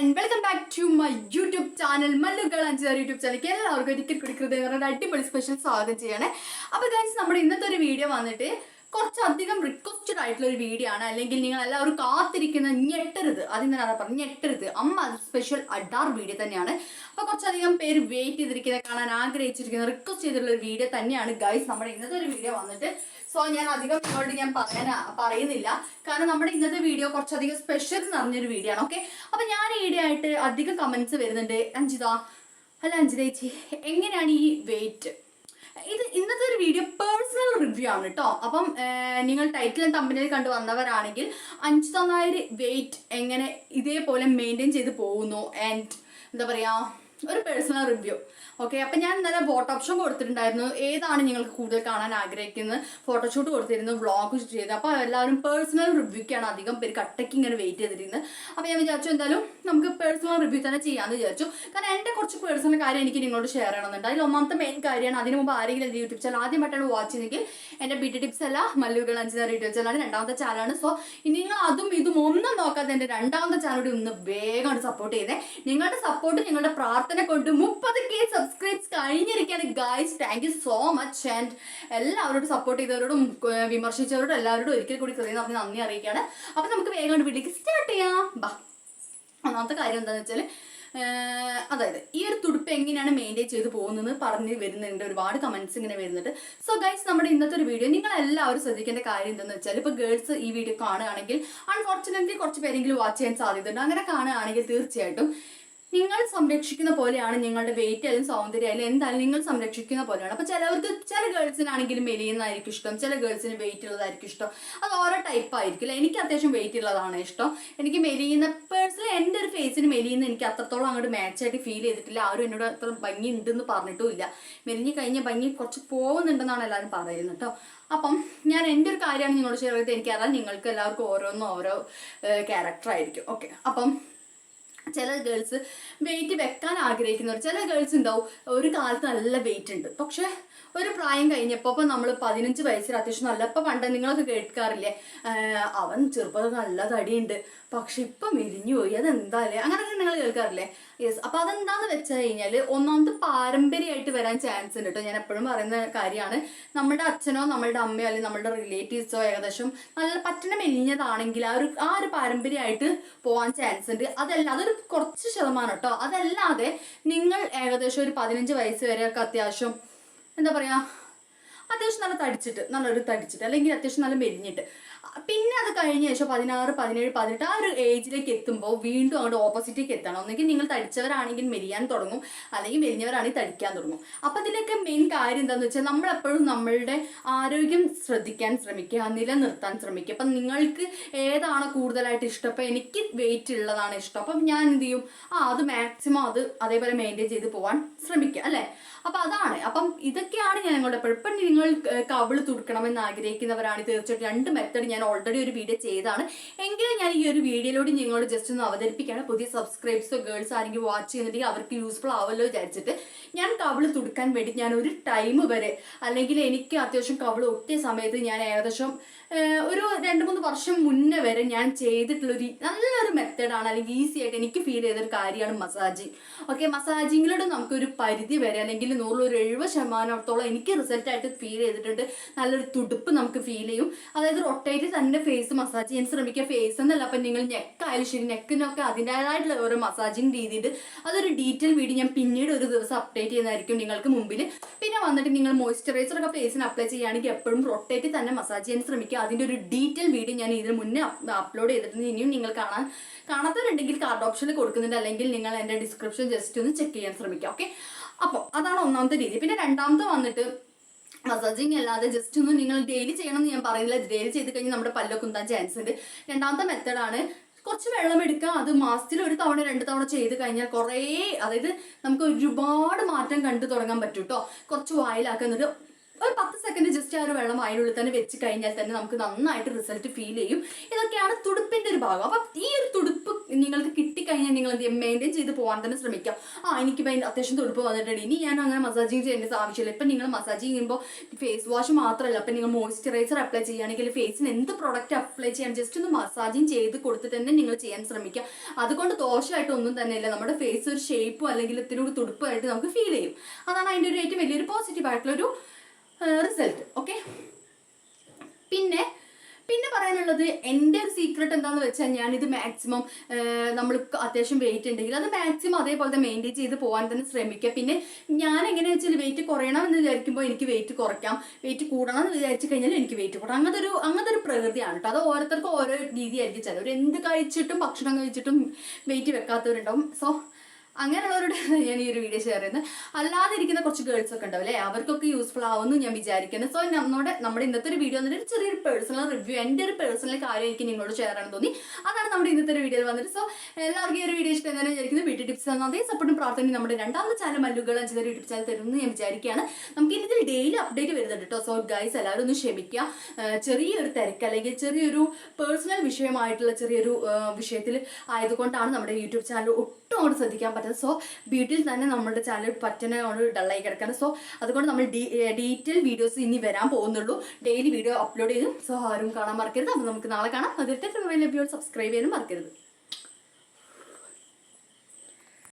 And welcome back to my YouTube channel മല്ലുകൾ അഞ്ചാറ് YouTube ചാനലിലേക്ക് എല്ലാവർക്കും ഒരിക്കൽ പറഞ്ഞ അടിപൊളി സ്പെഷ്യൽ സ്വാഗതം ചെയ്യണേ. അപ്പോൾ ഗൈസ് നമ്മുടെ ഇന്നത്തെ ഒരു വീഡിയോ വന്നിട്ട് കുറച്ചധികം റിക്വസ്റ്റഡ് ആയിട്ടുള്ള ഒരു വീഡിയോ ആണ്. അല്ലെങ്കിൽ നിങ്ങൾ എല്ലാവരും കാത്തിരിക്കുന്ന ഞെട്ടരുത്. അതിന് ഞാൻ പറഞ്ഞു ഞെട്ടരുത്. അമ്മ അത് സ്പെഷ്യൽ അഡാർ വീഡിയോ തന്നെയാണ്. അപ്പോൾ കുറച്ചധികം പേര് വെയിറ്റ് ചെയ്തിരിക്കുന്ന കാണാൻ ആഗ്രഹിച്ചിരിക്കുന്ന റിക്വസ്റ്റ് ചെയ്തിട്ടുള്ള ഒരു വീഡിയോ തന്നെയാണ് ഗൈസ് നമ്മുടെ ഇന്നത്തെ ഒരു വീഡിയോ വന്നിട്ട്. സോ ഞാൻ അധികം നിങ്ങളോട് ഞാൻ പറയാൻ പറയുന്നില്ല. കാരണം നമ്മുടെ ഇന്നത്തെ വീഡിയോ കുറച്ചധികം സ്പെഷ്യൽ എന്ന് പറഞ്ഞൊരു വീഡിയോ ആണ്. ഓക്കെ അപ്പൊ ഞാൻ ഈയിടെ ആയിട്ട് അധികം കമന്റ്സ് വരുന്നുണ്ട്. അഞ്ജിത അല്ല അഞ്ജിത ചേച്ചി എങ്ങനെയാണ് ഈ വെയിറ്റ് വീഡിയോ പേഴ്സണൽ റിവ്യൂ ആണ് കേട്ടോ അപ്പം നിങ്ങൾ ടൈറ്റിലും തമ്മിൽ കണ്ടു വന്നവരാണെങ്കിൽ അഞ്ചു നായർ വെയിറ്റ് എങ്ങനെ ഇതേപോലെ മെയിന്റെയിൻ ചെയ്ത് പോകുന്നു? ആൻഡ് എന്താ പറയാ ഒരു പേഴ്സണൽ റിവ്യൂ ഓക്കെ അപ്പം ഞാൻ ഇന്നലെ ഫോട്ടോ ഓപ്ഷൻ കൊടുത്തിട്ടുണ്ടായിരുന്നു. ഏതാണ് നിങ്ങൾക്ക് കൂടുതൽ കാണാൻ ആഗ്രഹിക്കുന്നത്? ഫോട്ടോഷൂട്ട് കൊടുത്തിരുന്നു വ്ളോഗ് ചെയ്ത്. അപ്പോൾ എല്ലാവരും പേഴ്സണൽ റിവ്യൂക്കാണ് അധികം പേര് കട്ടയ്ക്ക് ഇങ്ങനെ വെയിറ്റ് ചെയ്തിരുന്നത് അപ്പോൾ ഞാൻ വിചാരിച്ചു എന്തായാലും നമുക്ക് പേഴ്സണൽ റിവ്യൂ തന്നെ ചെയ്യാമെന്ന് വിചാരിച്ചു. കാരണം എന്റെ കുറച്ച് പേഴ്സണൽ കാര്യം എനിക്ക് നിങ്ങളോട് ഷെയർ ചെയ്യണമെന്നുണ്ട്. അതിൽ ഒന്നാമത്തെ മെയിൻ കാര്യമാണ് അതിന് മുമ്പ് ആരെങ്കിലും എന്റെ യൂട്യൂബ് ചാനൽ ആദ്യമായിട്ടാണ് വാച്ച് ചെയ്തെങ്കിൽ എന്റെ ബി ടി ടിപ്സ് അല്ല മല്ലുകൾ അഞ്ച് യൂട്യൂബ് ചാനലാണ് രണ്ടാമത്തെ ചാനലാണ് സോ ഇനി നിങ്ങൾ അതും ഇതും ഒന്നും നോക്കാതെ എന്റെ രണ്ടാമത്തെ ചാനലോട് ഒന്ന് വേഗം സപ്പോർട്ട് ചെയ്തേ. നിങ്ങളുടെ സപ്പോർട്ട് നിങ്ങളുടെ പ്രാർത്ഥന കൊണ്ട് മുപ്പത് കെ സബ്സ്ക്രൈബ്സ് കഴിഞ്ഞിരിക്കുകയാണ്. Guys thank you so much and എല്ലാവരോടും സപ്പോർട്ട് ചെയ്തവരോടും വിമർശിച്ചവരോടും എല്ലാവരോടും ഒരിക്കൽ കൂടി ഹൃദയം പറഞ്ഞ് നന്ദി അറിയിക്കുകയാണ്. അപ്പം നമുക്ക് വേഗം വീട്ടിലേക്ക് സ്റ്റാർട്ട് ചെയ്യാം. ബാ. ഒന്നാമത്തെ കാര്യം എന്താണെന്ന് വെച്ചാൽ അതായത് ഈ ഒരു തുടുപ്പ് എങ്ങനെയാണ് മെയിന്റെയിൻ ചെയ്ത് പോകുന്നത് പറഞ്ഞ് വരുന്നുണ്ട്. ഒരുപാട് കമന്റ്സ് ഇങ്ങനെ വരുന്നുണ്ട്. സോ ഗൈസ് നമ്മുടെ ഇന്നത്തെ ഒരു വീഡിയോ നിങ്ങൾ എല്ലാവരും ശ്രദ്ധിക്കേണ്ട കാര്യം എന്താണെന്ന് വെച്ചാൽ ഇപ്പോൾ ഗേൾസ് ഈ വീഡിയോ കാണുകയാണെങ്കിൽ അൺഫോർച്ചുനേറ്റ്ലി കുറച്ച് പേരെങ്കിലും വാച്ച് ചെയ്യാൻ സാധ്യതയുണ്ട്. അങ്ങനെ കാണുകയാണെങ്കിൽ തീർച്ചയായിട്ടും നിങ്ങൾ സംരക്ഷിക്കുന്ന പോലെയാണ് നിങ്ങളുടെ വെയിറ്റ് ആയാലും സൗന്ദര്യം ആയാലും എന്തായാലും നിങ്ങൾ സംരക്ഷിക്കുന്ന പോലെയാണ്. അപ്പൊ ചിലവർക്ക് ചില ഗേൾസിനാണെങ്കിലും മെലിയുന്നതായിരിക്കും ഇഷ്ടം. ചില ഗേൾസിന് വെയിറ്റ് ഉള്ളതായിരിക്കും ഇഷ്ടം. അത് ഓരോ ടൈപ്പ് ആയിരിക്കില്ല എനിക്ക് അത്യാവശ്യം വെയിറ്റ് ഉള്ളതാണ് ഇഷ്ടം. എനിക്ക് മെലിയുന്ന പേഴ്സണലി എന്റെ ഒരു ഫേസിന് മെലിയുന്ന എനിക്ക് അത്രത്തോളം അങ്ങോട്ട് മാച്ച് ആയിട്ട് ഫീൽ ചെയ്തിട്ടില്ല. ആരും എന്നോട് അത്ര ഭംഗി ഉണ്ടെന്ന് പറഞ്ഞിട്ടുമില്ല. മെലിഞ്ഞ് കഴിഞ്ഞ ഭംഗി കുറച്ച് പോകുന്നുണ്ടെന്നാണ് എല്ലാവരും പറയുന്നത് കേട്ടോ അപ്പം ഞാൻ എന്റെ ഒരു കാര്യമാണ് നിങ്ങളോട് ഷെയർ ചെയ്തത്. എനിക്കറിയാം നിങ്ങൾക്ക് എല്ലാവർക്കും ഓരോന്നും ഓരോ ക്യാരക്ടർ ആയിരിക്കും. ഓക്കെ അപ്പം ചില ഗേൾസ് വെയിറ്റ് വെക്കാൻ ആഗ്രഹിക്കുന്നവർ ചില ഗേൾസ് ഉണ്ടാവും ഒരു കാലത്ത് നല്ല വെയിറ്റ് ഉണ്ട്. പക്ഷെ ഒരു പ്രായം കഴിഞ്ഞപ്പോ നമ്മൾ പതിനഞ്ച് വയസ്സിൽ അത്യാവശ്യം നല്ല ഇപ്പം പണ്ട് നിങ്ങളൊക്കെ കേൾക്കാറില്ലേ? അവൻ ചെറുപ്പത്തിൽ നല്ല തടിയുണ്ട് പക്ഷെ ഇപ്പം മെലിഞ്ഞു പോയി അതെന്താല്ലേ? അങ്ങനെയൊക്കെ നിങ്ങൾ കേൾക്കാറില്ലേ? യെസ് അപ്പം അതെന്താന്ന് വെച്ച് കഴിഞ്ഞാൽ ഒന്നാമത് പാരമ്പര്യമായിട്ട് വരാൻ ചാൻസ് ഉണ്ട് കേട്ടോ ഞാൻ എപ്പോഴും പറയുന്ന കാര്യമാണ്. നമ്മുടെ അച്ഛനോ നമ്മുടെ അമ്മയോ അല്ലെങ്കിൽ നമ്മുടെ റിലേറ്റീവ്സോ ഏകദേശം നല്ല പറ്റണ മെലിഞ്ഞതാണെങ്കിൽ ആ ഒരു ആ ഒരു പാരമ്പര്യമായിട്ട് പോകാൻ ചാൻസ് ഉണ്ട്. അതല്ല അതൊരു കുറച്ച് ശതമാനം കേട്ടോ അതല്ലാതെ നിങ്ങൾ ഏകദേശം ഒരു പതിനഞ്ച് വയസ്സ് വരെയൊക്കെ അത്യാവശ്യം എന്താ പറയുക അത്യാവശ്യം നല്ല തടിച്ചിട്ട് നല്ലൊരു തടിച്ചിട്ട് അല്ലെങ്കിൽ അത്യാവശ്യം നല്ല മെലിഞ്ഞിട്ട്. പിന്നെ അത് കഴിഞ്ഞ ശേഷം പതിനാറ് പതിനേഴ് പതിനെട്ട് ആ ഒരു ഏജിലേക്ക് എത്തുമ്പോൾ വീണ്ടും അങ്ങോട്ട് ഓപ്പോസിറ്റിലേക്ക് എത്തണം. ഒന്നെങ്കിൽ നിങ്ങൾ തടിച്ചവരാണെങ്കിൽ മെരിയാൻ തുടങ്ങും. അല്ലെങ്കിൽ മെലിഞ്ഞവരാണെങ്കിൽ തടിക്കാൻ തുടങ്ങും. അപ്പം ഇതിലൊക്കെ മെയിൻ കാര്യം എന്താണെന്ന് വെച്ചാൽ നമ്മളെപ്പോഴും നമ്മളുടെ ആരോഗ്യം ശ്രദ്ധിക്കാൻ ശ്രമിക്കുക നിലനിർത്താൻ ശ്രമിക്കുക. അപ്പം നിങ്ങൾക്ക് ഏതാണ് കൂടുതലായിട്ട് ഇഷ്ടം? അപ്പം എനിക്ക് വെയിറ്റ് ഉള്ളതാണ് ഇഷ്ടം. അപ്പം ഞാൻ എന്ത് ചെയ്യും? ആ അത് മാക്സിമം അത് അതേപോലെ മെയിന്റെയിൻ ചെയ്ത് പോകാൻ ശ്രമിക്കുക അല്ലേ? അപ്പം അതാണ്. അപ്പം ഇതൊക്കെയാണ് ഞാൻ നിങ്ങളുടെ എപ്പോഴും. ഇപ്പം നിങ്ങൾ കവിൾ തുടുക്കണമെന്ന് ആഗ്രഹിക്കുന്നവരാണ് തീർച്ചയായിട്ടും രണ്ട് മെത്തേഡ് ഞാൻ ഓൾറെഡി ഒരു വീഡിയോ ചെയ്താണ് എങ്കിലും ഞാൻ ഈ ഒരു വീഡിയോയിലൂടെ നിങ്ങളോട് ജസ്റ്റ് ഒന്ന് അവതരിപ്പിക്കുകയാണ്. പുതിയ സബ്സ്ക്രൈബ്സോ ഗേൾസ് ആരെങ്കിലും വാച്ച് ചെയ്യുന്നുണ്ടെങ്കിൽ അവർക്ക് യൂസ്ഫുൾ ആവല്ലോ വിചാരിച്ചിട്ട് ഞാൻ കവൾ തുടുക്കാൻ വേണ്ടി ഞാൻ ഒരു ടൈം വരെ അല്ലെങ്കിൽ എനിക്ക് അത്യാവശ്യം കവൾ ഒട്ടിയ സമയത്ത് ഞാൻ ഏകദേശം ഒരു രണ്ട് മൂന്ന് വർഷം മുന്നേ വരെ ഞാൻ ചെയ്തിട്ടുള്ളൊരു നല്ലൊരു മെത്തേഡാണ് അല്ലെങ്കിൽ ഈസി ആയിട്ട് എനിക്ക് ഫീൽ ചെയ്തൊരു കാര്യമാണ് മസാജിങ് ഓക്കെ മസാജിങ്ങിലൂടെ നമുക്കൊരു പരിധി വരെ അല്ലെങ്കിൽ നൂറിലൊരു എഴുപത് ശതമാനത്തോളം എനിക്ക് റിസൾട്ടായിട്ട് ഫീൽ ചെയ്തിട്ടുണ്ട്. നല്ലൊരു തുടുപ്പ് നമുക്ക് ഫീൽ ചെയ്യും. അതായത് റൊട്ടേറ്റ് തന്നെ ഫേസ് മസാജ് ചെയ്യാൻ ശ്രമിക്കുക. ഫേസ് എന്നല്ല അപ്പം നിങ്ങൾ നെക്കായാലും ശരി നെക്കിനൊക്കെ അതിന്റെതായിട്ടുള്ള ഓരോ മസാജിങ് രീതിയുണ്ട്. അതൊരു ഡീറ്റെയിൽ വീഡിയോ ഞാൻ പിന്നീട് ഒരു ദിവസം അപ്ഡേറ്റ് ചെയ്യുന്നതായിരിക്കും നിങ്ങൾക്ക് മുമ്പിൽ പിന്നെ വന്നിട്ട് നിങ്ങൾ മോയ്സ്ചറൈസർ ഒക്കെ ഫേസിന് അപ്ലൈ ചെയ്യുകയാണെങ്കിൽ എപ്പോഴും റൊട്ടേറ്റ് തന്നെ മസാജ് ചെയ്യാൻ ശ്രമിക്കുക. അതിന്റെ ഒരു ഡീറ്റെയിൽ വീഡിയോ ഞാൻ ഇതിന് മുന്നേ അപ്ലോഡ് ചെയ്തിട്ടുണ്ട്. ഇനിയും നിങ്ങൾ കാണാൻ കാണാത്തവരുണ്ടെങ്കിൽ കാർഡ് ഓപ്ഷനിൽ കൊടുക്കുന്നുണ്ട്. അല്ലെങ്കിൽ നിങ്ങൾ എന്റെ ഡിസ്ക്രിപ്ഷൻ ജസ്റ്റ് ഒന്ന് ചെക്ക് ചെയ്യാൻ ശ്രമിക്കുക. ഓക്കെ അപ്പോൾ അതാണ് ഒന്നാമത്തെ രീതി. പിന്നെ രണ്ടാമത്തെ വന്നിട്ട് മസാജിങ് അല്ലാതെ ജസ്റ്റ് ഒന്ന് നിങ്ങൾ ഡെയിലി ചെയ്യണം എന്ന് ഞാൻ പറയുന്നില്ല. ഡെയിലി ചെയ്ത് കഴിഞ്ഞാൽ നമ്മുടെ പല്ലൊക്കെ കുന്താൻ ചാൻസ് ഉണ്ട്. രണ്ടാമത്തെ മെത്തേഡാണ് കുറച്ച് വെള്ളം എടുക്കുക അത് മാസത്തിൽ ഒരു തവണ രണ്ട് തവണ ചെയ്ത് കഴിഞ്ഞാൽ കുറേ അതായത് നമുക്ക് ഒരുപാട് മാറ്റം കണ്ടു തുടങ്ങാൻ പറ്റും കേട്ടോ കുറച്ച് വായിലാക്കുക എന്നിട്ട് ഒരു പത്ത് സെക്കൻഡ് ജസ്റ്റ് ആ ഒരു വെള്ളം അതിനുള്ളിൽ തന്നെ വെച്ച് കഴിഞ്ഞാൽ തന്നെ നമുക്ക് നന്നായിട്ട് റിസൾട്ട് ഫീൽ ചെയ്യും. ഇതൊക്കെയാണ് തുടുപ്പിന്റെ ഒരു ഭാഗം. അപ്പം ഈ ഒരു തുടുപ്പ് നിങ്ങൾക്ക് കിട്ടിക്കഴിഞ്ഞാൽ നിങ്ങൾ എന്ത് ചെയ്യും? മെയിന്റെയിൻ ചെയ്ത് പോകാൻ തന്നെ ശ്രമിക്കുക ആ എനിക്ക് അത്യാവശ്യം തുടുപ്പ് വന്നിട്ടുണ്ട്. ഇനി ഞാൻ അങ്ങനെ മസാജിങ് ചെയ്യേണ്ട ആവശ്യമില്ല. ഇപ്പം നിങ്ങൾ മസാജ് ചെയ്യുമ്പോൾ ഫേസ് വാഷ് മാത്രമല്ല അപ്പം നിങ്ങൾ മോയ്സ്ചറൈസർ അപ്ലൈ ചെയ്യുകയാണെങ്കിൽ ഫേസിന് എന്ത് പ്രോഡക്റ്റ് അപ്ലൈ ചെയ്യാൻ ജസ്റ്റ് ഒന്ന് മസാജിങ് ചെയ്ത് കൊടുത്തിട്ട് തന്നെ നിങ്ങൾ ചെയ്യാൻ ശ്രമിക്കുക അതുകൊണ്ട് ദോഷമായിട്ട് ഒന്നും തന്നെ ഇല്ല നമ്മുടെ ഫേസ് ഒരു ഷേപ്പും അല്ലെങ്കിൽ ഇത്തിരി തുടുപ്പായിട്ട് നമുക്ക് ഫീൽ ചെയ്യും. അതാണ് അതിന്റെ ഒരു ഏറ്റവും വലിയൊരു പോസിറ്റീവ് ആയിട്ടുള്ളൊരു റിസൾട്ട് ഓക്കെ പിന്നെ പിന്നെ പറയാനുള്ളത് എന്റെ ഒരു സീക്രട്ട് എന്താണെന്ന് വെച്ചാൽ ഞാനിത് മാക്സിമം നമ്മൾ അത്യാവശ്യം വെയിറ്റ് ഉണ്ടെങ്കിൽ അത് മാക്സിമം അതേപോലെ തന്നെ മെയിന്റെയിൻ ചെയ്ത് പോകാൻ തന്നെ ശ്രമിക്കുക. പിന്നെ ഞാൻ എങ്ങനെയാണെന്ന് വെച്ചാൽ വെയിറ്റ് കുറയണം എന്ന് വിചാരിക്കുമ്പോൾ എനിക്ക് വെയിറ്റ് കുറയ്ക്കാം. വെയിറ്റ് കൂടണം എന്ന് വിചാരിച്ചു കഴിഞ്ഞാൽ എനിക്ക് വെയിറ്റ് കൂടാം അങ്ങനത്തെ ഒരു അങ്ങനത്തെ ഒരു പ്രകൃതിയാണ് കേട്ടോ അത് ഓരോരുത്തർക്കും ഓരോ രീതിയായിരിക്കും ചിലവർ എന്ത് കഴിച്ചിട്ടും ഭക്ഷണം കഴിച്ചിട്ടും വെയിറ്റ് വെക്കാത്തവരുണ്ടാവും. സോ അങ്ങനെയുള്ളവരോട് ഞാൻ ഈ ഒരു വീഡിയോ ഷെയർ ചെയ്യുന്നത്. അല്ലാതെ ഇരിക്കുന്ന കുറച്ച് ഗേൾസ് ഒക്കെ ഉണ്ടാവും അല്ലേ? അവർക്കൊക്കെ യൂസ്ഫുൾ ആവുമെന്ന് ഞാൻ വിചാരിക്കുന്നു. സോ നമ്മുടെ നമ്മുടെ ഇന്നത്തെ ഒരു വീഡിയോ എന്നൊരു ചെറിയൊരു പേഴ്സണൽ റിവ്യൂ എന്റെ ഒരു പേഴ്സണൽ കാര്യം എനിക്ക് നിങ്ങളോട് ഷെയർ ആണെന്ന് തോന്നി. അതാണ് നമ്മുടെ ഇന്നത്തെ ഒരു വീഡിയോയിൽ വന്നിട്ട്. സോ എല്ലാവർക്കും ഈ ഒരു വീഡിയോ ഇഷ്ടം എന്താണെന്ന് വിചാരിക്കുന്നത്. വീട്ടിൽ ടിപ്സ് തന്നാൽ അതേ സപ്പോർട്ടും പ്രാർത്ഥനയും നമ്മുടെ രണ്ടാമത്തെ ചാനൽ മല്ലുകൾ അഞ്ച് യൂട്യൂബ് ചാനൽ തരുമെന്ന് ഞാൻ വിചാരിക്കുകയാണ്. നമുക്ക് ഇതിൽ ഡെയിലി അപ്ഡേറ്റ് വരുന്നുണ്ട് കേട്ടോ സോ ഗൈസ് എല്ലാവരും ഒന്ന് ക്ഷമിക്കുക. ചെറിയൊരു തിരക്ക് അല്ലെങ്കിൽ ചെറിയൊരു പേഴ്സണൽ വിഷയമായിട്ടുള്ള ചെറിയൊരു വിഷയത്തിൽ ആയതുകൊണ്ടാണ് നമ്മുടെ യൂട്യൂബ് ചാനൽ ഒട്ടും അങ്ങോട്ട് ശ്രദ്ധിക്കാൻ പറ്റുന്നത് സോ വീട്ടിൽ തന്നെ നമ്മുടെ ചാനൽ പറ്റുന്ന ഡള്ളായി കിടക്കണം. സോ അതുകൊണ്ട് നമ്മൾ ഡീറ്റെയിൽ വീഡിയോസ് ഇനി വരാൻ പോകുന്നുള്ളൂ. ഡെയിലി വീഡിയോ അപ്ലോഡ് ചെയ്യും. സോ ആരും കാണാൻ മറക്കരുത്. അപ്പോൾ നമുക്ക് നാളെ കാണാം. അതിൽ സബ്സ്ക്രൈബ് ചെയ്യാനും മറക്കരുത്.